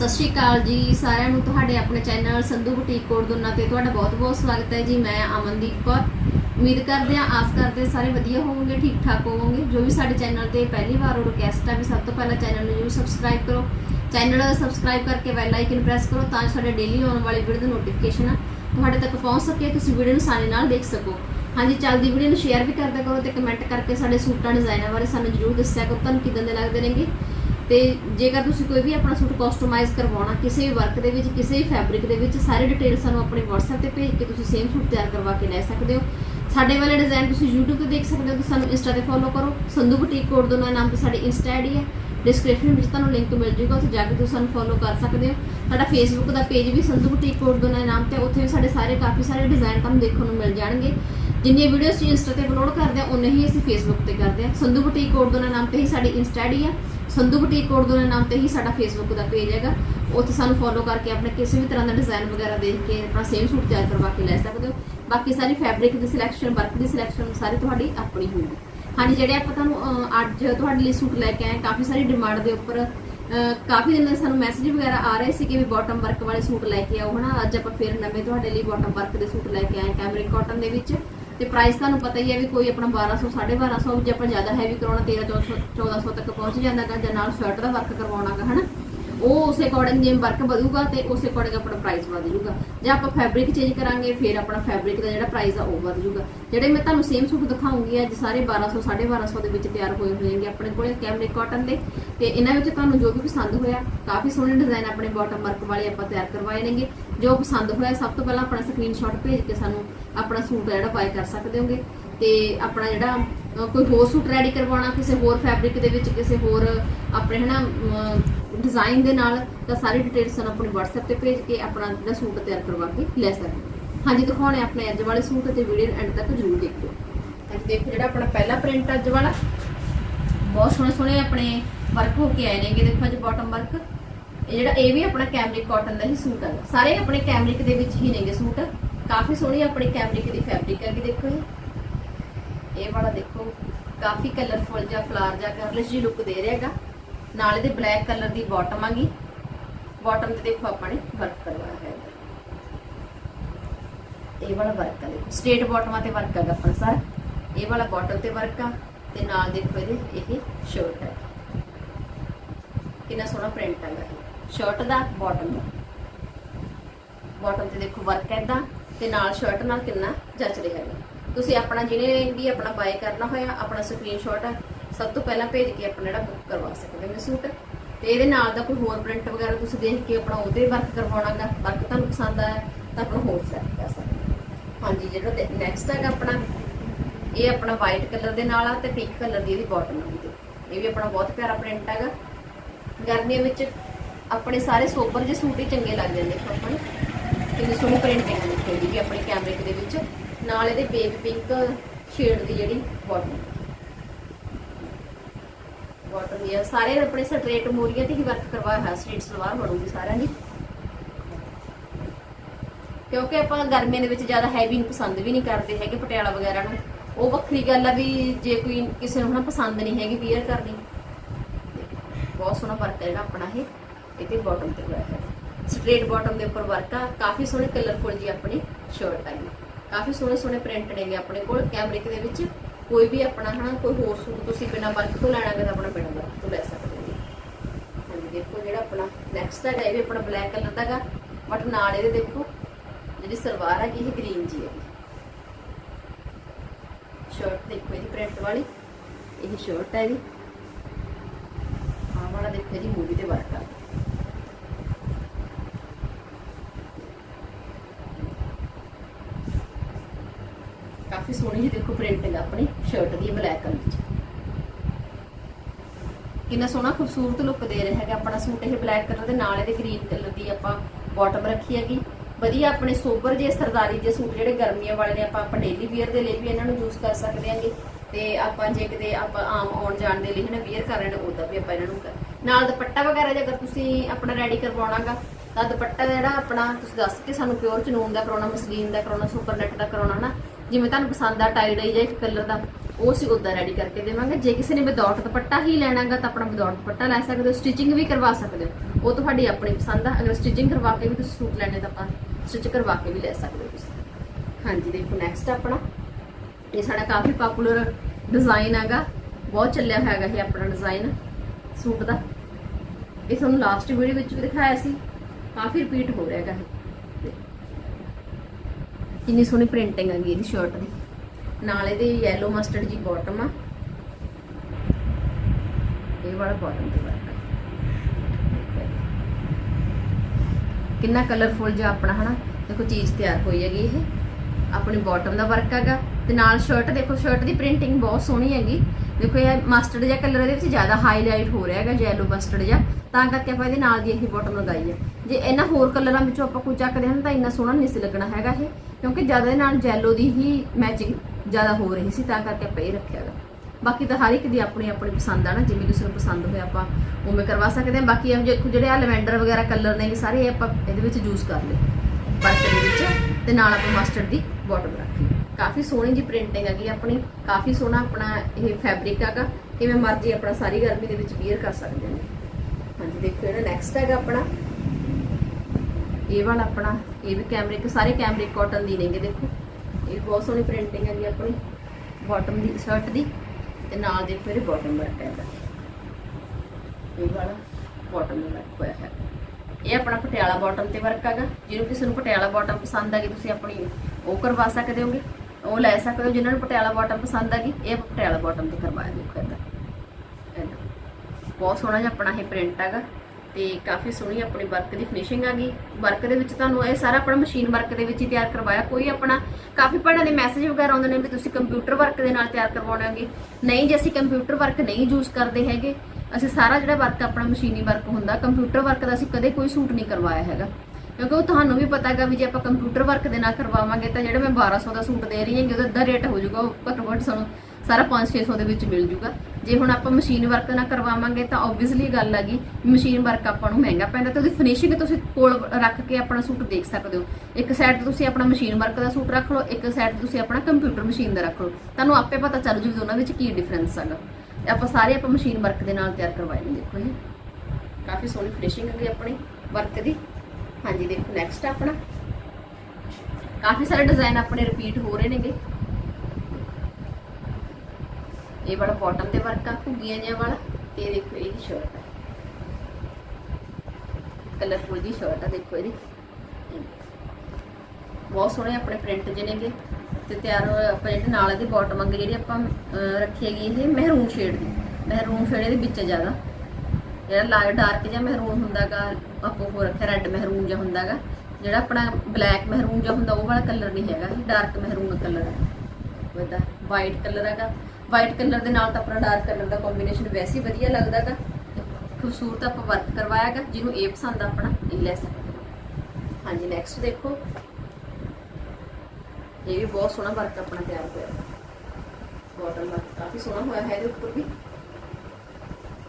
ਸਤਿ ਸ਼੍ਰੀ ਅਕਾਲ ਜੀ, ਸਾਰਿਆਂ ਨੂੰ ਤੁਹਾਡੇ ਆਪਣੇ ਚੈਨਲ ਸੰਧੂ ਬੁਟੀਕ ਕੋਡ ਦੋਨਾ ਤੇ ਤੁਹਾਡਾ ਬਹੁਤ-ਬਹੁਤ ਸਵਾਗਤ ਹੈ ਜੀ, ਮੈਂ ਅਮਨਦੀਪ ਕੌਰ। ਉਮੀਦ ਕਰਦੇ ਹਾਂ, ਆਸ ਕਰਦੇ ਸਾਰੇ ਵਧੀਆ ਹੋਵੋਗੇ, ਠੀਕ ਠਾਕ ਹੋਵੋਗੇ। ਜੋ ਵੀ ਸਾਡੇ ਚੈਨਲ ਤੇ ਪਹਿਲੀ ਵਾਰ ਉਹ ਰਿਕਵੈਸਟ ਆ ਵੀ ਸਭ ਤੋਂ ਪਹਿਲਾਂ ਚੈਨਲ ਨੂੰ ਜਰੂਰ ਸਬਸਕ੍ਰਾਈਬ ਕਰੋ। ਚੈਨਲ ਸਬਸਕ੍ਰਾਈਬ ਕਰਕੇ ਬੈਲ ਆਈਕਨ ਪ੍ਰੈਸ ਕਰੋ ਤਾਂ ਜੋ ਸਾਡੇ ਡੇਲੀ ਆਉਣ ਵਾਲੀ ਵੀਡੀਓ ਦੀ ਨੋਟੀਫਿਕੇਸ਼ਨ ਤੁਹਾਡੇ ਤੱਕ ਪਹੁੰਚ ਸਕੇ, ਤੁਸੀਂ ਵੀਡੀਓ ਨੂੰ ਆਸਾਨੀ ਨਾਲ ਦੇਖ ਸਕੋ। ਹਾਂਜੀ, ਚੱਲਦੀ ਵੀਡੀਓ ਨੂੰ ਸ਼ੇਅਰ ਵੀ ਕਰਦਿਆ ਕਰੋ ਤੇ ਕਮੈਂਟ ਕਰਕੇ ਸਾਡੇ ਸੂਟਾਂ ਡਿਜ਼ਾਈਨਾਂ ਬਾਰੇ ਸਾਨੂੰ ਜਰੂਰ ਦੱਸਿਆ ਕਰੋ। ਤੁਹਾਨੂੰ ਕਿਦਾਂ ਦੇ ਲੱਗਦੇ ਨੇਗੇ? ਤੇ ਜੇਕਰ ਤੁਸੀਂ ਕੋਈ ਵੀ ਆਪਣਾ ਸੂਟ ਕਸਟਮਾਈਜ਼ ਕਰਵਾਉਣਾ, ਕਿਸੇ ਵੀ ਵਰਕ ਦੇ ਵਿੱਚ, ਕਿਸੇ ਵੀ ਫੈਬਰਿਕ ਦੇ ਵਿੱਚ, ਸਾਰੇ ਡਿਟੇਲ ਸਾਨੂੰ ਆਪਣੇ WhatsApp ਤੇ ਭੇਜ ਕੇ ਤੁਸੀਂ ਸੇਮ ਸੂਟ ਤਿਆਰ ਕਰਵਾ ਕੇ ਲੈ ਸਕਦੇ ਹੋ। ਸਾਡੇ ਵਾਲੇ ਡਿਜ਼ਾਈਨ ਤੁਸੀਂ YouTube ਤੇ ਦੇਖ ਸਕਦੇ ਹੋ ਤੇ ਸਾਨੂੰ ਇੰਸਟਾ ਤੇ ਫੋਲੋ ਕਰੋ। ਸੰਧੂ ਬੁਟੀਕ ਕੋਡ ਦੋਨਾਂ ਨਾਮ ਤੇ ਸਾਡੀ ਇੰਸਟਾ ਆਈਡੀ ਹੈ। ਡਿਸਕ੍ਰਿਪਸ਼ਨ ਵਿੱਚ ਤੁਹਾਨੂੰ ਲਿੰਕ ਮਿਲ ਜੂਗਾ, ਉੱਥੇ ਜਾ ਕੇ ਤੁਸੀਂ ਸਾਨੂੰ ਫੋਲੋ ਕਰ ਸਕਦੇ ਹੋ। ਸਾਡਾ ਫੇਸਬੁੱਕ ਦਾ ਪੇਜ ਵੀ ਸੰਧੂ ਬੁਟੀਕ ਕੋਡ ਦੋਨਾਂ ਨਾਮ ਤੇ ਉੱਥੇ ਵੀ ਸਾਡੇ ਸਾਰੇ, ਕਾਫੀ ਸਾਰੇ ਡਿਜ਼ਾਈਨ ਤੁਹਾਨੂੰ ਦੇਖਣ ਨੂੰ ਮਿਲ ਜਾਣਗੇ। ਜਿੰਨੀਆਂ ਵੀਡੀਓਜ਼ ਤੁਸੀਂ ਇੰਸਟਾ ਤੇ ਅਪਲੋਡ ਕਰਦੇ ਆ ਉਨੇ ਹੀ ਅਸੀਂ ਫੇਸਬੁੱਕ ਤੇ ਕਰਦੇ ਆ ਸੰਧੂ ਬੁਟੀਕ ਕੋਡ ਦੋਨਾਂ ਨਾਮ ਤੇ ਹੀ ਸਾਡੀ ਇੰਸਟਾ ਆਈਡੀ ਆ ਸੰਧੂ ਬੁਟੀਕ ਕੋਡ ਦੋਨਾਂ ਨਾਮ ਤੇ ਹੀ ਸਾਡਾ ਫੇਸਬੁੱਕ ਦਾ ਪੇਜ ਹੈਗਾ। ਉੱਥੇ ਸਾਨੂੰ ਫੋਲੋ ਕਰਕੇ ਆਪਣੇ ਕਿਸੇ ਵੀ ਤਰ੍ਹਾਂ ਦਾ ਡਿਜ਼ਾਈਨ ਵਗੈਰਾ ਦੇਖ ਕੇ ਆਪਣਾ ਸੇਮ ਸੂਟ ਤਿਆਰ ਕਰਵਾ ਕੇ ਲੈ ਸਕਦੇ ਹੋ। ਬਾਕੀ ਸਾਰੀ ਫੈਬਰਿਕ ਦੀ ਸਿਲੈਕਸ਼ਨ ਵਰਕ ਦੀ ਸਿਲੈਕਸ਼ਨ ਸਾਰੀ ਤੁਹਾਡੀ ਆਪਣੀ ਹੋਊਗੀ। ਹਾਂਜੀ, ਜਿਹੜੇ ਆਪਾਂ ਤੁਹਾਨੂੰ ਅੱਜ ਤੁਹਾਡੇ ਲਈ ਸੂਟ ਲੈ ਕੇ ਆਏ, ਕਾਫੀ ਸਾਰੀ ਡਿਮਾਂਡ ਦੇ ਉੱਪਰ ਕਾਫੀ ਦਿਨਾਂ ਸਾਨੂੰ ਮੈਸੇਜ ਵਗੈਰਾ ਆ ਰਹੇ ਸੀ ਕਿ ਵੀ ਬਾਟਮ ਵਰਕ ਵਾਲੇ ਸੂਟ ਲੈ ਕੇ ਆਓ, ਹਨਾ? ਅੱਜ ਆਪਾਂ ਫਿਰ ਨਵੇਂ ਤੁਹਾਡੇ ਲਈ ਬਾਟਮ ਵਰਕ ਦੇ ਸੂਟ ਲੈ ਕੇ ਆਏ ਕੈਮਰਿਕ ਕਾਟਨ ਦੇ ਵਿੱਚ। ਤੇ ਪ੍ਰਾਈਸ ਤੁਹਾਨੂੰ ਪਤਾ ਹੀ ਹੈ ਵੀ ਕੋਈ ਆਪਣਾ 1200 1250 ਜੇ ਆਪਾਂ ਜ਼ਿਆਦਾ ਹੈਵੀ ਕਰਾਉਣਾ 1300 1400 ਤੱਕ ਪਹੁੰਚ ਜਾਂਦਾ ਗਾ ਜਾਂ ਨਾਲ ਸ਼ਰਟ ਦਾ ਵਰਕ ਕਰਵਾਉਣਾਗਾ ਹਨਾ? ਉਹ ਉਸੇ ਅਕੋਰਡਿੰਗ ਜੇ ਵਰਕ ਵਧੂਗਾ ਤੇ ਉਸੇ ਅਕੋਰਡਿੰਗ ਆਪਣਾ ਪ੍ਰਾਈਸ ਵਧ ਜਾਊਗਾ। ਜੇ ਆਪਾਂ ਫੈਬਰਿਕ ਚੇਂਜ ਕਰਾਂਗੇ, ਫਿਰ ਆਪਣਾ ਫੈਬਰਿਕ ਦਾ ਜਿਹੜਾ ਪ੍ਰਾਈਸ ਆ ਉਹ ਵਧ ਜਾਊਗਾ। ਜਿਹੜੇ ਮੈਂ ਤੁਹਾਨੂੰ ਸੇਮ ਸੂਟ ਦਿਖਾਉਂਗੀ, ਅੱਜ ਸਾਰੇ 1200 1250 ਦੇ ਵਿੱਚ ਤਿਆਰ ਹੋਏ ਹੋਣਗੇ ਆਪਣੇ ਕੋਲੇ ਕੈਮਰਿਕ ਕਾਟਨ ਦੇ। ਤੇ ਇਹਨਾਂ ਵਿੱਚ ਤੁਹਾਨੂੰ ਜੋ ਵੀ ਪਸੰਦ ਹੋਇਆ, ਕਾਫੀ ਸੋਹਣੇ ਡਿਜ਼ਾਈਨ ਆਪਣੇ ਬਾਟਮ ਵਰਕ ਵਾਲੇ ਆਪਾਂ ਤਿਆਰ ਕਰਵਾਏ ਨੇਗੇ। ਜੋ ਪਸੰਦ ਹੋਇਆ, ਸਭ ਤੋਂ ਪਹਿਲਾਂ ਆਪਣਾ ਸਕਰੀਨਸ਼ਾਟ ਭੇਜ ਕੇ ਸਾਨੂੰ ਆਪਣਾ ਸੂਟ ਜਿਹੜਾ ਬਾਏ ਕਰ ਸਕਦੇ ਹੋਗੇ। ਤੇ ਆਪਣਾ ਜਿਹੜਾ ਕੋਈ ਹੋਰ ਸੂਟ ਰੈਡੀ ਕਰਵਾਉਣਾ, ਕਿਸੇ ਹੋਰ ਫੈਬਰਿਕ ਦੇ ਵਿੱਚ, ਕਿਸੇ ਹੋਰ ਆਪਣੇ ਹਨਾ ਡਿਜ਼ਾਈਨ ਦੇ ਨਾਲ ਤਾਂ ਸਾਰੀ ਡਿਟੇਲਸ ਸਾਨੂੰ ਆਪਣੇ WhatsApp ਤੇ ਭੇਜ ਕੇ ਆਪਣਾ ਜਿਹੜਾ ਸੂਟ ਤਿਆਰ ਕਰਵਾ ਕੇ ਲੈ ਸਕਦੇ ਹੋ। ਹਾਂਜੀ, ਦਿਖਾਉਣੇ ਆਪਣੇ ਅੱਜ ਵਾਲੇ ਸੂਟ ਤੇ ਵੀਡੀਓ ਐਂਡ ਤੱਕ ਜ਼ਰੂਰ ਦੇਖਿਓ। ਅੱਜ ਦੇਖੋ ਜਿਹੜਾ ਆਪਣਾ ਪਹਿਲਾ ਪ੍ਰਿੰਟ ਅੱਜ ਵਾਲਾ। ਬਹੁਤ ਸੋਹਣੇ ਸੋਹਣੇ ਆਪਣੇ ਵਰਕ ਹੋ ਕੇ ਆਏ ਨੇਗੇ। ਦੇਖੋ ਅੱਜ ਬਾਟਮ ਵਰਕ ਇਹ ਜਿਹੜਾ ਇਹ ਵੀ ਆਪਣਾ ਕੈਮਰਿਕ ਕਾਟਨ ਦਾ ਹੀ ਸੂਟ ਹੈ ਸਾਰੇ ਆਪਣੇ ਕੈਮਰਿਕ ਦੇ ਵਿੱਚ ਹੀ ਨੇਗੇ ਸੂਟ। ਕਾਫੀ ਸੋਹਣੀ ਆਪਣੀ ਕੈਮਰਿਕ ਦੀ ਫੈਬਰਿਕ ਹੈਗੀ ਦੇਖੋ ਇਹ। ਇਹ ਵਾਲਾ ਦੇਖੋ, ਕਾਫੀ ਕਲਰਫੁਲ ਜਾਂ ਫਲਾਰ ਜਾਂ ਗਰਲਿਸ਼ ਜੀ ਲੁੱਕ ਦੇ ਰਿਹਾ ਹੈਗਾ। ਨਾਲ ਇਹਦੇ ਬਲੈਕ ਕਲਰ ਦੀ ਬਾਟਮ ਆਗੀ। ਬਾਟਮ ਤੇ ਦੇਖੋ ਆਪਾਂ ਨੇ ਵਰਕ ਕਰਵਾਇਆ ਹੈ ਇਹ ਵਾਲਾ ਵਰਕ ਆ ਦੇਖੋ। ਸਟੇਟ ਬਾਟਮਾਂ ਤੇ ਵਰਕ ਹੈਗਾ ਆਪਣਾ ਸਾਰਾ। ਇਹ ਵਾਲਾ ਬਾਟਮ ਤੇ ਵਰਕ ਆ ਤੇ ਨਾਲ ਦੇਖੋ ਇਹਦੇ, ਇਹ ਸ਼ਰਟ ਹੈ ਕਿੰਨਾ ਸੋਹਣਾ ਪ੍ਰਿੰਟ ਹੈਗਾ ਇਹ। ਸ਼ਰਟ ਦਾ ਬਾਟਮ ਦਾ। ਬਾਟਮ ਤੇ ਦੇਖੋ ਵਰਕ ਐਦਾਂ ਤੇ ਨਾਲ ਸ਼ਰਟ ਨਾਲ ਕਿੰਨਾ ਜੱਚ ਰਿਹਾ ਹੈਗਾ ਤੁਸੀਂ ਆਪਣਾ ਜਿਹਨੇ ਵੀ ਆਪਣਾ ਬਾਏ ਕਰਨਾ ਹੋਇਆ, ਆਪਣਾ ਸਕਰੀਨਸ਼ਾਟ ਸਭ ਤੋਂ ਪਹਿਲਾਂ ਭੇਜ ਕੇ ਆਪਣਾ ਜਿਹੜਾ ਬੁੱਕ ਕਰਵਾ ਸਕਦੇ ਹੋ ਸੂਟ ਤੇ ਇਹਦੇ ਨਾਲ ਦਾ ਕੋਈ ਹੋਰ ਪ੍ਰਿੰਟ ਵਗੈਰਾ ਤੁਸੀਂ ਦੇਖ ਕੇ ਆਪਣਾ ਉਹਦੇ ਵਰਕ ਕਰਵਾਉਣਾਗਾ। ਵਰਕ ਤੁਹਾਨੂੰ ਪਸੰਦ ਆਇਆ ਤਾਂ ਆਪਣਾ ਹੋਰ ਸੈੱਟ ਕਰ ਸਕਦੇ ਹਾਂਜੀ, ਜਿਹੜਾ ਨੈਕਸਟ ਹੈਗਾ ਆਪਣਾ, ਇਹ ਆਪਣਾ ਵਾਈਟ ਕਲਰ ਦੇ ਨਾਲ ਆ ਤੇ ਪਿੰਕ ਕਲਰ ਦੀ ਇਹਦੀ ਬਾਟਮ ਆ। ਦੇਖੋ ਇਹ ਵੀ ਆਪਣਾ ਬਹੁਤ ਪਿਆਰਾ ਪ੍ਰਿੰਟ ਹੈਗਾ। ਗਰਮੀਆਂ ਵਿੱਚ ਆਪਣੇ ਸਾਰੇ ਸੋਬਰ ਜਿਹੇ ਸੂਟ ਹੀ ਚੰਗੇ ਲੱਗ ਜਾਂਦੇ ਆਪਾਂ ਨੂੰ। ਕਿੰਨੀ ਸੋਹਣੀ ਪ੍ਰਿੰਟਿੰਗ ਦੇਖੋ ਇਹਦੀ ਵੀ ਆਪਣੇ ਕੈਮਰਿਕ ਦੇ ਵਿੱਚ। ਨਾਲ ਇਹਦੇ ਬੇਬੀ ਪਿੰਕ ਸ਼ੇਡ ਦੀ ਜਿਹੜੀ ਬਾਟਮ ਬਾਟਮ ਇਹ ਸਾਰੇ ਆਪਣੇ ਸਟ੍ਰੇਟ ਮੋਰੀਆਂ ਤੇ ਹੀ ਵਰਕ ਕਰਵਾਇਆ ਹੋਇਆ ਸਟ੍ਰੇਟ ਸਲਵਾਰ ਬਣੂਗੀ ਸਾਰਿਆਂ ਦੀ। ਕਿਉਂਕਿ ਆਪਾਂ ਗਰਮੀਆਂ ਦੇ ਵਿੱਚ ਜ਼ਿਆਦਾ ਹੈਵੀ ਨੂੰ ਪਸੰਦ ਵੀ ਨਹੀਂ ਕਰਦੇ ਹੈਗੇ ਪਟਿਆਲਾ ਵਗੈਰਾ ਨੂੰ। ਉਹ ਵੱਖਰੀ ਗੱਲ ਆ ਵੀ ਜੇ ਕੋਈ ਕਿਸੇ ਨੂੰ ਹਨਾ ਪਸੰਦ ਨਹੀਂ ਹੈਗੀ ਵੀਅਰ ਕਰਨੀ। ਬਹੁਤ ਸੋਹਣਾ ਵਰਕ ਹੈ ਜਿਹੜਾ ਆਪਣਾ ਇਹ ਇਹਦੇ ਬਾਟਮ ਤੇ ਹੋਇਆ ਹੈ। ਸਟ੍ਰੇਟ ਬਾਟਮ ਦੇ ਉੱਪਰ ਵਰਕ ਆ। ਕਾਫੀ ਸੋਹਣੇ ਕਲਰਫੁਲ ਜੀ ਆਪਣੀ ਸ਼ਰਟ ਆ ਕਾਫੀ ਸੋਹਣੇ ਸੋਹਣੇ ਪ੍ਰਿੰਟ ਨੇਗੇ ਆਪਣੇ ਕੋਲ। ਕੈਮਰਿਕ ਦੇ ਵਿੱਚ ਕੋਈ ਵੀ ਆਪਣਾ, ਹਨਾ, ਕੋਈ ਹੋਰ ਸੂਟ ਤੁਸੀਂ ਬਿਨਾਂ ਵਰਕ ਤੋਂ ਲੈਣਾ ਹੈ ਤਾਂ ਆਪਣਾ ਬਿਨਾਂ ਵਰਕ ਤੋਂ ਲੈ ਸਕਦੇ ਹੋ ਜੀ। ਹਾਂਜੀ, ਦੇਖੋ ਜਿਹੜਾ ਆਪਣਾ ਨੈਕਸਟ ਹੈਗਾ ਇਹ ਵੀ ਆਪਣਾ ਬਲੈਕ ਕਲਰ ਦਾ ਹੈਗਾ ਬਟ ਨਾਲ ਇਹਦੇ ਦੇਖੋ, ਜਿਹੜੀ ਸਲਵਾਰ ਹੈਗੀ ਇਹ ਗ੍ਰੀਨ ਜੀ ਹੈਗੀ। ਸ਼ਰਟ ਦੇਖੋ ਇਹਦੀ ਪ੍ਰਿੰਟ ਵਾਲੀ, ਇਹ ਸ਼ਰਟ ਹੈ ਜੀ। ਆਹ ਵਾਲਾ ਦੇਖੋ ਇਹਦੀ ਮੂਵੀ ਤੇ ਵਰਕ ਆ। ਕਾਫੀ ਸੋਹਣੀ ਜਿਹੀ ਦੇਖੋ ਪ੍ਰਿੰਟਿੰਗ ਆਪਣੀ ਸ਼ਰਟ ਦੀ ਬਲੈਕ ਕਲਰ ਚ। ਕਿੰਨਾ ਸੋਹਣਾ ਖੂਬਸੂਰਤ ਲੁੱਕ ਦੇ ਰਿਹਾ ਹੈਗਾ ਆਪਣਾ ਸੂਟ, ਇਹ ਬਲੈਕ ਕਲਰ ਦੇ, ਨਾਲ ਇਹਦੇ ਗ੍ਰੀਨ ਕਲਰ ਦੀ ਆਪਾਂ ਬਾਟਮ ਰੱਖੀ ਹੈਗੀ। ਵਧੀਆ ਆਪਣੇ ਸੋਬਰ ਜੇ, ਸਰਦਾਰੀ ਜੇ ਸੂਟ ਜਿਹੜੇ ਗਰਮੀਆਂ ਵਾਲੇ ਨੇ, ਆਪਾਂ ਆਪਾਂ ਡੇਲੀ ਵੇਅਰ ਦੇ ਲਈ ਵੀ ਇਹਨਾਂ ਨੂੰ ਯੂਜ਼ ਕਰ ਸਕਦੇ ਹਾਂਗੇ। ਤੇ ਆਪਾਂ ਜੇ ਕਿਤੇ ਆਪਾਂ ਆਮ ਆਉਣ ਜਾਣ ਦੇ ਲਈ ਹਨਾ ਵੇਅਰ ਕਰ ਰਹੇ ਨੇ ਉਹਦਾ ਵੀ ਆਪਾਂ ਇਹਨਾਂ ਨੂੰ ਕਰ- ਨਾਲ ਦੁਪੱਟਾ ਵਗੈਰਾ ਜੇ ਅਗਰ ਤੁਸੀਂ ਆਪਣਾ ਰੈਡੀ ਕਰਵਾਉਣਾਗਾ, ਤਾਂ ਦੁਪੱਟਾ ਜਿਹੜਾ ਆਪਣਾ ਤੁਸੀਂ ਦੱਸ ਕੇ ਸਾਨੂੰ ਪਿਓਰ ਚਨੂਨ ਦਾ ਕਰਾਉਣਾ, ਮਸਲੀਨ ਦਾ ਕਰਾਉਣਾ, ਸੁਪਰ ਨੈਟ ਦਾ ਕਰਾਉਣਾ ਨਾ ਜਿਵੇਂ ਤੁਹਾਨੂੰ ਪਸੰਦ ਆ ਟਾਈ ਡਾਈ ਜਾਂ ਇੱਕ ਕਲਰ ਦਾ, ਉਹ ਅਸੀਂ ਉਦਾਂ ਰੈਡੀ ਕਰਕੇ ਦੇਵਾਂਗੇ। ਜੇ ਕਿਸੇ ਨੇ ਵਿਦਆਊਟ ਦੁਪੱਟਾ ਹੀ ਲੈਣਾਗਾ ਤਾਂ ਆਪਣਾ ਵਿਦਆਊਟ ਦੁਪੱਟਾ ਲੈ ਸਕਦੇ ਹੋ ਸਟਿਚਿੰਗ ਵੀ ਕਰਵਾ ਸਕਦੇ ਹੋ। ਉਹ ਤੁਹਾਡੀ ਆਪਣੀ ਪਸੰਦ ਆ, ਅਗਰ ਸਟਿਚਿੰਗ ਕਰਵਾ ਕੇ ਵੀ ਤੁਸੀਂ ਸੂਟ ਲੈਣੇ ਤਾਂ ਆਪਾਂ ਸਟਿਚ ਕਰਵਾ ਕੇ ਵੀ ਲੈ ਸਕਦੇ ਹੋ ਤੁਸੀਂ। ਹਾਂਜੀ, ਦੇਖੋ ਨੈਕਸਟ ਆਪਣਾ, ਇਹ ਸਾਡਾ ਕਾਫੀ ਪਪੂਲਰ ਡਿਜ਼ਾਈਨ ਹੈਗਾ। ਬਹੁਤ ਚੱਲਿਆ ਹੋਇਆ ਹੈਗਾ ਇਹ ਆਪਣਾ ਡਿਜ਼ਾਈਨ ਸੂਟ ਦਾ। ਇਹ ਤੁਹਾਨੂੰ ਲਾਸਟ ਵੀਡੀਓ ਵਿੱਚ ਵੀ ਦਿਖਾਇਆ ਸੀ। ਕਾਫੀ ਰਿਪੀਟ ਹੋ ਰਿਹਾ ਹੈਗਾ ਇਹ। ਕਿੰਨੀ ਸੋਹਣੀ ਪ੍ਰਿੰਟਿੰਗ ਹੈਗੀ ਇਹਦੀ ਸ਼ਰਟ ਦੀ। ਨਾਲ ਇਹਦੇ ਯੈਲੋ ਮਸਟਰਡ ਜੀ ਬਾਟਮ ਆ। ਇਹ ਵਾਲਾ ਬਾਟਮ ਤੇ ਵਰਕ ਕਿੰਨਾ ਕਲਰਫੁਲ ਜਿਹਾ ਆਪਣਾ, ਹਨਾ? ਦੇਖੋ ਚੀਜ਼ ਤਿਆਰ ਹੋਈ ਹੈਗੀ ਇਹ। ਆਪਣੀ ਬਾਟਮ ਦਾ ਵਰਕ ਹੈਗਾ। ਤੇ ਨਾਲ ਸ਼ਰਟ ਦੇਖੋ ਸ਼ਰਟ ਦੀ ਪ੍ਰਿੰਟਿੰਗ ਬਹੁਤ ਸੋਹਣੀ ਹੈਗੀ। ਦੇਖੋ ਇਹ ਮਸਟਰਡ ਜਿਹਾ ਕਲਰ ਇਹਦੇ ਵਿੱਚ ਜ਼ਿਆਦਾ ਹਾਈਲਾਈਟ ਹੋ ਰਿਹਾ ਹੈਗਾ ਯੈਲੋ ਮਸਟਰਡ ਜਿਹਾ। ਤਾਂ ਕਰਕੇ ਆਪਾਂ ਇਹਦੇ ਨਾਲ ਦੀ ਇਹ ਬਾਟਮ ਲਗਾਈ ਹੈ। ਜੇ ਇਹਨਾਂ ਹੋਰ ਕਲਰਾਂ ਵਿੱਚੋਂ ਆਪਾਂ ਕੋਈ ਚੱਕਦੇ ਹਾਂ ਤਾਂ ਇੰਨਾ ਸੋਹਣਾ ਨਹੀਂ ਸੀ ਲੱਗਣਾ ਹੈਗਾ ਇਹ। ਕਿਉਂਕਿ ਜ਼ਿਆਦਾ ਦੇ ਨਾਲ ਜੈਲੋ ਦੀ ਹੀ ਮੈਚਿੰਗ ਜ਼ਿਆਦਾ ਹੋ ਰਹੀ ਸੀ, ਤਾਂ ਕਰਕੇ ਆਪਾਂ ਇਹ ਰੱਖਿਆ ਹੈਗਾ ਬਾਕੀ ਤਾਂ ਹਰ ਇੱਕ ਦੀ ਆਪਣੀ ਆਪਣੀ ਪਸੰਦ ਆ ਨਾ, ਜਿਵੇਂ ਕਿਸੇ ਨੂੰ ਪਸੰਦ ਹੋਇਆ ਆਪਾਂ ਉਵੇਂ ਕਰਵਾ ਸਕਦੇ ਹਾਂ। ਬਾਕੀ ਇਹ ਜਿਹੜੇ ਆ ਲਵੈਂਡਰ ਵਗੈਰਾ ਕਲਰ ਨੇ, ਇਹ ਸਾਰੇ ਆਪਾਂ ਇਹਦੇ ਵਿੱਚ ਯੂਜ਼ ਕਰ ਲਏ। ਬਰਤਨ ਦੇ ਵਿੱਚ ਤੇ ਨਾਲ ਆਪਾਂ ਮਸਟਰਡ ਦੀ ਬਾਟਮ ਲਈ। ਕਾਫੀ ਸੋਹਣੀ ਜੀ ਪ੍ਰਿੰਟਿੰਗ ਹੈਗੀ ਆਪਣੀ, ਕਾਫੀ ਸੋਹਣਾ ਆਪਣਾ ਇਹ ਫੈਬਰਿਕ ਹੈਗਾ। ਕਿਵੇਂ ਮਰਜ਼ੀ ਆਪਣਾ ਸਾਰੀ ਗਰਮੀ ਦੇ ਵਿੱਚ ਵੀਅਰ ਕਰ ਸਕਦੇ ਨੇ ਹਾਂਜੀ, ਦੇਖੋ ਜਿਹੜਾ ਨੈਕਸਟ ਹੈਗਾ ਆਪਣਾ। ਇਹ ਵਾਲਾ ਆਪਣਾ ਇਹ ਵੀ ਕੈਮਰਿਕ ਸਾਰੇ ਕੈਮਰਿਕ ਕਾਟਨ ਦੀ ਨੇਗੇ ਦੇਖੋ। ਇਹ ਬਹੁਤ ਸੋਹਣੀ ਪ੍ਰਿੰਟਿੰਗ ਹੈਗੀ ਆਪਣੀ ਬਾਟਮ ਦੀ ਸ਼ਰਟ ਦੀ ਤੇ ਨਾਲ ਦੇਖੋ ਇਹਦੇ ਬਾਟਮ ਵਰਕ ਹੈਗਾ ਇਹ ਵਾਲਾ ਬਾਟਮ ਵਰਕ ਹੋਇਆ ਹੈ। ਇਹ ਆਪਣਾ ਪਟਿਆਲਾ ਬਾਟਮ ਤੇ ਵਰਕ ਹੈਗਾ। ਜਿਹਨੂੰ ਕਿਸੇ ਨੂੰ ਪਟਿਆਲਾ ਬਾਟਮ ਪਸੰਦ ਹੈਗੀ, ਤੁਸੀਂ ਆਪਣੀ ਉਹ ਕਰਵਾ ਸਕਦੇ ਹੋਗੇ। ਉਹ ਲੈ ਸਕਦੇ ਹੋ ਜਿਨ੍ਹਾਂ ਨੂੰ ਪਟਿਆਲਾ ਬਾਟਮ ਪਸੰਦ ਹੈਗੀ, ਇਹ ਪਟਿਆਲਾ ਬਾਟਮ ਤੇ ਕਰਵਾਇਆ ਦੇਖੋ ਇਹਦਾ। ਬਹੁਤ ਸੋਹਣਾ ਜਿਹਾ ਆਪਣਾ ਇਹ ਪ੍ਰਿੰਟ ਹੈਗਾ। ਤੇ ਕਾਫੀ ਸੋਹਣੀ ਆਪਣੀ ਵਰਕ ਦੀ ਫਿਨਿਸ਼ਿੰਗ ਆ ਗਈ। ਵਰਕ ਦੇ ਵਿੱਚ ਤੁਹਾਨੂੰ ਇਹ ਸਾਰਾ ਆਪਣਾ ਮਸ਼ੀਨ ਵਰਕ ਦੇ ਵਿੱਚ ਹੀ ਤਿਆਰ ਕਰਵਾਇਆ। ਕੋਈ ਆਪਣਾ, ਕਾਫੀ ਭੈਣਾਂ ਦੇ ਮੈਸੇਜ ਵਗੈਰਾ ਆਉਂਦੇ ਨੇ ਵੀ ਤੁਸੀਂ ਕੰਪਿਊਟਰ ਵਰਕ ਦੇ ਨਾਲ ਤਿਆਰ ਕਰਵਾਉਣਾਗੇ ਨਹੀਂ ਜੇ, ਅਸੀਂ ਕੰਪਿਊਟਰ ਵਰਕ ਨਹੀਂ ਯੂਜ਼ ਕਰਦੇ ਹੈਗੇ। ਅਸੀਂ ਸਾਰਾ ਜਿਹੜਾ ਵਰਕ ਆਪਣਾ ਮਸ਼ੀਨੀ ਵਰਕ ਹੁੰਦਾ ਕੰਪਿਊਟਰ ਵਰਕ ਦਾ ਅਸੀਂ ਕਦੇ ਕੋਈ ਸੂਟ ਨਹੀਂ ਕਰਵਾਇਆ ਹੈਗਾ। ਕਿਉਂਕਿ ਉਹ ਤੁਹਾਨੂੰ ਵੀ ਪਤਾ ਹੈਗਾ ਵੀ ਜੇ ਆਪਾਂ ਕੰਪਿਊਟਰ ਵਰਕ ਦੇ ਨਾਲ ਕਰਵਾਵਾਂਗੇ ਤਾਂ ਜਿਹੜਾ ਮੈਂ 1200 ਦਾ ਸੂਟ ਦੇ ਰਹੀ ਹਾਂ ਉਹਦਾ ਅੱਧਾ ਰੇਟ ਹੋ ਜਾਊਗਾ, ਉਹ ਘੱਟੋ ਘੱਟ ਸਾਨੂੰ ਸਾਰਾ 5-600 ਦੇ ਵਿੱਚ ਮਿਲ ਜੂਗਾ ਜੇ ਹੁਣ ਆਪਾਂ ਮਸ਼ੀਨ ਵਰਕ ਨਾਲ ਕਰਵਾਵਾਂਗੇ ਤਾਂ ਆਬਵੀਅਸਲੀ ਗੱਲ ਹੈਗੀ ਮਸ਼ੀਨ ਵਰਕ ਆਪਾਂ ਨੂੰ ਮਹਿੰਗਾ ਪੈਂਦਾ ਤੇ ਉਹਦੀ ਫਿਨਿਸ਼ਿੰਗ ਤੁਸੀਂ ਕੋਲ ਰੱਖ ਕੇ ਆਪਣਾ ਸੂਟ ਦੇਖ ਸਕਦੇ ਹੋ। ਇੱਕ ਸਾਈਡ ਤੇ ਤੁਸੀਂ ਆਪਣਾ ਮਸ਼ੀਨ ਵਰਕ ਦਾ ਸੂਟ ਰੱਖ ਲਓ, ਇੱਕ ਸਾਈਡ ਤੇ ਤੁਸੀਂ ਆਪਣਾ ਕੰਪਿਊਟਰ ਮਸ਼ੀਨ ਦਾ ਰੱਖ ਲਓ। ਤੁਹਾਨੂੰ ਆਪੇ ਪਤਾ ਚੱਲ ਜੂ ਦੋਨਾਂ ਵਿੱਚ ਕੀ ਡਿਫਰੈਂਸ ਹੈਗਾ। ਤੇ ਆਪਾਂ ਸਾਰੇ ਆਪਾਂ ਮਸ਼ੀਨ ਵਰਕ ਦੇ ਨਾਲ ਤਿਆਰ ਕਰਵਾਏ ਨੇ, ਦੇਖੋ ਜੀ। ਕਾਫੀ ਸੋਹਣੀ ਫਿਨਿਸ਼ਿੰਗ ਹੈਗੀ ਆਪਣੀ ਵਰਕ ਦੀ। ਹਾਂਜੀ, ਦੇਖੋ ਨੈਕਸਟ ਆਪਣਾ। ਕਾਫੀ ਸਾਰੇ ਡਿਜ਼ਾਈਨ ਆਪਣੇ ਰਿਪੀਟ ਹੋ ਰਹੇ ਨੇਗੇ। ਇਹ ਵਾਲਾ ਬਾਟਮ ਤੇ ਵਰਕ ਆ ਘੁੱਗੀਆਂ ਜਿਹਾ ਵਾਲਾ ਤੇ ਦੇਖੋ ਇਹਦੀ ਸ਼ਰਟ ਹੈ ਕਲਰਫੁਲ ਜੀ ਸ਼ਰਟ ਆ ਦੇਖੋ ਇਹਦੀ। ਬਹੁਤ ਸੋਹਣੇ ਆਪਣੇ ਪ੍ਰਿੰਟ ਜਿਹੇ ਤੇ ਤਿਆਰ ਆਪਾਂ ਜਿਹੜੇ ਨਾਲ ਇਹਦੇ ਬਾਟਮ ਅੰਗ ਜਿਹੜੀ ਆਪਾਂ ਅਹ, ਇਹ ਮਹਿਰੂਨ ਸ਼ੇਡ ਦੀ। ਮਹਿਰੂਨ ਸ਼ੇਡ ਇਹਦੇ ਵਿੱਚ ਜ਼ਿਆਦਾ। ਜਿਹੜਾ ਲਾਈਟ ਡਾਰਕ ਜਿਹਾ ਮਹਿਰੂਨ ਹੁੰਦਾਗਾ ਆਪਾਂ ਉਹ ਰੱਖਿਆ ਰੈੱਡ ਮਹਿਰੂਨ ਜਿਹਾ ਹੁੰਦਾਗਾ। ਜਿਹੜਾ ਆਪਣਾ ਬਲੈਕ ਮਹਿਰੂਨ ਜਿਹਾ ਹੁੰਦਾ ਉਹ ਵਾਲਾ ਕਲਰ ਨਹੀਂ ਹੈਗਾ ਇਹ ਡਾਰਕ ਮਹਿਰੂਨ ਕਲਰ ਹੈ ਉਹਦਾ ਵਾਈਟ ਕਲਰ ਹੈਗਾ। ਵਾਈਟ ਕਲਰ ਦੇ ਨਾਲ ਤਾਂ ਆਪਣਾ ਡਾਰਕ ਕਲਰ ਦਾ ਕੰਬੀਨੇਸ਼ਨ ਵੈਸੇ ਵਧੀਆ ਲੱਗਦਾਗਾ ਖੂਬਸੂਰਤ ਆਪਾਂ ਵਰਕ ਕਰਵਾਇਆਗਾ ਜਿਹਨੂੰ ਇਹ ਪਸੰਦ ਆਪਣਾ ਇਹ ਲੈ ਸਕਦੇ ਹਾਂਜੀ ਨੈਕਸਟ ਦੇਖੋ। ਇਹ ਵੀ ਬਹੁਤ ਸੋਹਣਾ ਵਰਕ ਆਪਣਾ ਤਿਆਰ ਹੋਇਆ। ਬਾਟਮ ਵਰਕ ਕਾਫੀ ਸੋਹਣਾ ਹੋਇਆ ਹੈ ਇਹਦੇ ਉੱਪਰ ਵੀ।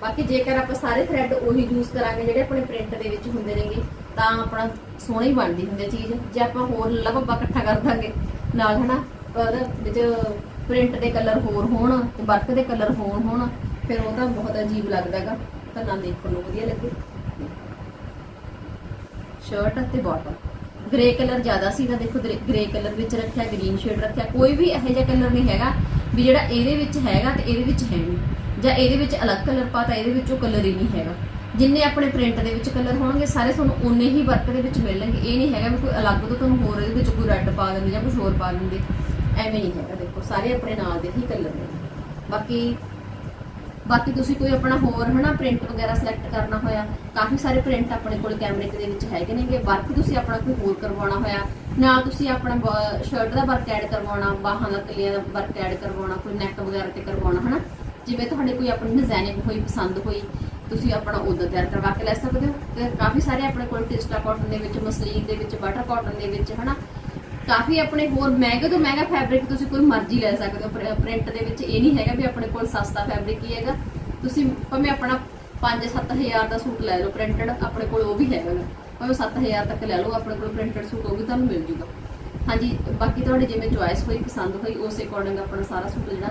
ਬਾਕੀ ਜੇਕਰ ਆਪਾਂ ਸਾਰੇ ਥ੍ਰੈਡ ਉਹੀ ਯੂਜ਼ ਕਰਾਂਗੇ ਜਿਹੜੇ ਆਪਣੇ ਪ੍ਰਿੰਟ ਦੇ ਵਿੱਚ ਹੁੰਦੇ ਨੇਗੇ, ਤਾਂ ਆਪਣਾ ਸੋਹਣੀ ਬਣਦੀ ਹੁੰਦੀ ਹੈ ਚੀਜ਼। ਜੇ ਆਪਾਂ ਹੋਰ ਲੱਲਾ ਇਕੱਠਾ ਕਰ ਦਾਂਗੇ, ਨਾਲ ਹਨਾ, ਉਹਦੇ ਵਿੱਚ ਪ੍ਰਿੰਟ ਦੇ ਕਲਰ ਹੋਰ ਹੋਣ ਤੇ ਵਰਕ ਦੇ ਕਲਰ ਹੋਣ ਹੋਣ, ਫਿਰ ਉਹ ਤਾਂ ਬਹੁਤ ਅਜੀਬ ਲੱਗਦਾਗਾ ਤਾਂ ਨਾ ਦੇਖਣ ਨੂੰ ਵਧੀਆ ਲੱਗੇ। ਸ਼ਰਟ ਤੇ ਬਾਟਮ ਗ੍ਰੇ ਕਲਰ ਜ਼ਿਆਦਾ ਸੀਗਾ ਦੇਖੋ ਗ੍ਰੇ ਕਲਰ ਵਿੱਚ ਰੱਖਿਆ ਗ੍ਰੀਨ ਸ਼ੇਡ ਰੱਖਿਆ। ਕੋਈ ਵੀ ਇਹੋ ਜਿਹਾ ਕਲਰ ਨਹੀਂ ਹੈਗਾ ਵੀ ਜਿਹੜਾ ਇਹਦੇ ਵਿੱਚ ਹੈਗਾ ਤੇ ਇਹਦੇ ਵਿੱਚ ਹੈ ਨਹੀਂ। ਜਾਂ ਇਹਦੇ ਵਿੱਚ ਅਲੱਗ ਕਲਰ ਪਾਤਾ ਇਹਦੇ ਵਿੱਚ ਉਹ ਕਲਰ ਹੀ ਨਹੀਂ ਹੈਗਾ। ਜਿੰਨੇ ਆਪਣੇ ਪ੍ਰਿੰਟ ਦੇ ਵਿੱਚ ਕਲਰ ਹੋਣਗੇ, ਸਾਰੇ ਤੁਹਾਨੂੰ ਉਨੇ ਹੀ ਵਰਕ ਦੇ ਵਿੱਚ ਮਿਲਣਗੇ। ਇਹ ਨਹੀਂ ਹੈਗਾ ਵੀ ਕੋਈ ਅਲੱਗ ਤੋਂ ਤੁਹਾਨੂੰ ਹੋਰ ਇਹਦੇ ਵਿੱਚ ਕੋਈ ਰੈੱਡ ਪਾ ਦਿੰਦੇ ਜਾਂ ਕੁਝ ਹੋਰ ਪਾ ਦਿੰਦੇ। ਐਵੇਂ ਨਹੀਂ ਹੈਗਾ, ਦੇਖੋ, ਸਾਰੇ ਆਪਣੇ ਨਾਲ ਦੇ ਹੀ ਕਲਰ ਨੇ। ਬਾਕੀ ਬਾਕੀ ਤੁਸੀਂ ਕੋਈ ਆਪਣਾ ਹੋਰ ਹਨਾ ਪ੍ਰਿੰਟ ਵਗੈਰਾ ਸਿਲੈਕਟ ਕਰਨਾ ਹੋਇਆ, ਕਾਫੀ ਸਾਰੇ ਪ੍ਰਿੰਟ ਆਪਣੇ ਕੋਲ ਕੈਮਰਿਕ ਦੇ ਵਿੱਚ ਹੈਗੇ ਨੇਗੇ। ਵਰਕ ਤੁਸੀਂ ਆਪਣਾ ਕੋਈ ਹੋਰ ਕਰਵਾਉਣਾ ਹੋਇਆ, ਨਾਲ ਤੁਸੀਂ ਆਪਣਾ ਸ਼ਰਟ ਦਾ ਵਰਕ ਐਡ ਕਰਵਾਉਣਾ, ਬਾਹਾਂ ਦਾ ਕਲੀਆਂ ਦਾ ਵਰਕ ਐਡ ਕਰਵਾਉਣਾ, ਕੋਈ ਨੈਕ ਵਗੈਰਾ ਤੇ ਕਰਵਾਉਣਾ, ਹਨਾ? ਜਿਵੇਂ ਤੁਹਾਡੇ ਕੋਈ ਆਪਣੀ ਡਿਜ਼ਾਈਨਿੰਗ ਹੋਈ, ਪਸੰਦ ਹੋਈ, ਤੁਸੀਂ ਆਪਣਾ ਉਹਦਾ ਤਿਆਰ ਕਰਵਾ ਕੇ ਲੈ ਸਕਦੇ ਹੋ। ਤੇ ਕਾਫੀ ਸਾਰੇ ਆਪਣੇ ਕੋਲ ਟਿਸਟਾ ਕਾਟਨ ਦੇ ਵਿੱਚ, ਮਸਲੀਨ ਦੇ ਵਿੱਚ ਬਟਰ ਕਾਟਨ ਦੇ ਵਿੱਚ, ਹਨਾ? ਕਾਫੀ ਆਪਣੇ ਹੋਰ ਮਹਿੰਗੇ ਤੋਂ ਮਹਿੰਗਾ ਫੈਬਰਿਕ ਤੁਸੀਂ ਕੋਈ ਮਰਜ਼ੀ ਲੈ ਸਕਦੇ ਹੋ ਪ੍ਰਿੰਟ ਦੇ ਵਿੱਚ ਇਹ ਨਹੀਂ ਹੈਗਾ ਵੀ ਆਪਣੇ ਕੋਲ ਸਸਤਾ ਫੈਬਰਿਕ ਹੀ ਹੈਗਾ। ਤੁਸੀਂ ਭਾਵੇਂ ਆਪਣਾ 5-7000 ਦਾ ਸੂਟ ਲੈ ਲਓ ਪ੍ਰਿੰਟਡ ਆਪਣੇ ਕੋਲ ਉਹ ਵੀ ਹੈਗਾ ਗਾ। ਭਾਵੇਂ 7000 ਤੱਕ ਲੈ ਲਓ, ਆਪਣੇ ਕੋਲ ਪ੍ਰਿੰਟਡ ਸੂਟ ਉਹ ਵੀ ਤੁਹਾਨੂੰ ਮਿਲ ਜੂਗਾ। ਹਾਂਜੀ, ਬਾਕੀ ਤੁਹਾਡੀ ਜਿਵੇਂ ਚੁਆਇਸ ਹੋਈ ਪਸੰਦ ਹੋਈ, ਉਸੇ ਅਕੋਰਡਿੰਗ ਆਪਣਾ ਸਾਰਾ ਸੂਟ ਜਿਹੜਾ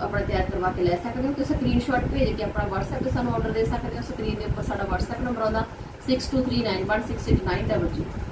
ਆਪਣਾ ਤਿਆਰ ਕਰਵਾ ਕੇ ਲੈ ਸਕਦੇ ਹੋ। ਤੁਸੀਂ ਸਕਰੀਨਸ਼ਾਟ ਭੇਜ ਕੇ ਆਪਣਾ WhatsApp ਤੇ ਸਾਨੂੰ ਆਰਡਰ ਦੇ ਸਕਦੇ ਹੋ। ਸਕਰੀਨ ਦੇ ਉੱਪਰ ਸਾਡਾ WhatsApp ਨੰਬਰ ਆਉਂਦਾ 6239168900